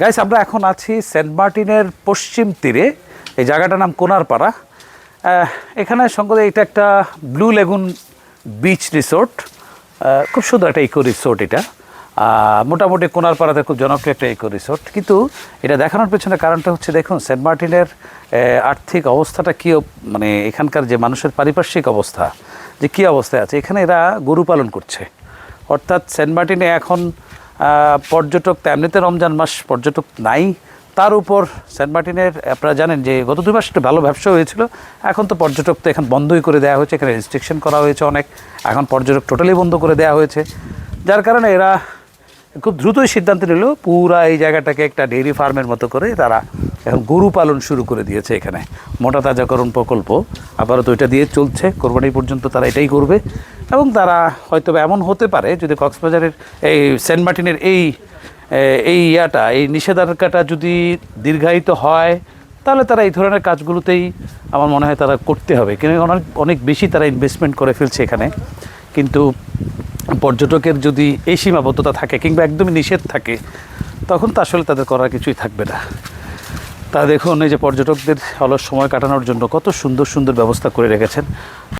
Guys আমরা এখন আছি সেন্ট মার্টিনের পশ্চিম তীরে। এই জায়গাটার নাম কোনারপাড়া। এখানে সঙ্গে এটা একটা ব্লু লেগুন বিচ রিসোর্ট। খুব সুন্দর একটা ইকো রিসোর্ট এটা। মোটামুটি কোনারপাড়াতে খুব জনপ্রিয় একটা ইকো রিসোর্ট। কিন্তু এটা দেখানোর পেছনে কারণটা হচ্ছে, দেখুন, সেন্ট মার্টিনের আর্থিক অবস্থাটা কী মানে এখানকার যে মানুষের পারিপার্শ্বিক অবস্থা, যে কী অবস্থায় আছে, এখানে এরা গরু পালন করছে। অর্থাৎ সেন্ট মার্টিনে এখন পর্যটক তো এমনিতে রমজান মাস পর্যটক নাই। তার উপর সেন্ট মার্টিনের, আপনারা জানেন যে গত দুই মাস ভালো ব্যবসা হয়েছিল। এখন তো পর্যটক তো এখন বন্ধই করে দেওয়া হয়েছে, এখানে রেস্ট্রিকশন করা হয়েছে অনেক। এখন পর্যটক টোটালি বন্ধ করে দেওয়া হয়েছে। যার কারণে এরা খুব দ্রুতই সিদ্ধান্ত নিল পুরা এই জায়গাটাকে একটা ডেইরি ফার্মের মতো করে তারা এখন গরু পালন শুরু করে দিয়েছে এখানে। মোটা তাজাকরণ প্রকল্প। আপাতত এটা দিয়ে চলছে। কোরবানি পর্যন্ত তারা এটাই করবে। এবং তারা হয়তো এমন হতে পারে যদি কক্সবাজারের এই সেন্ট মার্টিনের এই এই ইয়াটা, এই নিষেধাজ্ঞাটা যদি দীর্ঘায়িত হয়, তাহলে তারা এই ধরনের কাজগুলোতেই আমার মনে হয় তারা করতে হবে। কিন্তু অনেক অনেক বেশি তারা ইনভেস্টমেন্ট করে ফেলছে এখানে। কিন্তু পর্যটকের যদি এই সীমাবদ্ধতা থাকে কিংবা একদমই নিষেধ থাকে, তখন তো আসলে তাদের করার কিছুই থাকবে না। তা দেখুন, এই যে পর্যটকদের অলস সময় কাটানোর জন্য কত সুন্দর সুন্দর ব্যবস্থা করে রেখেছেন।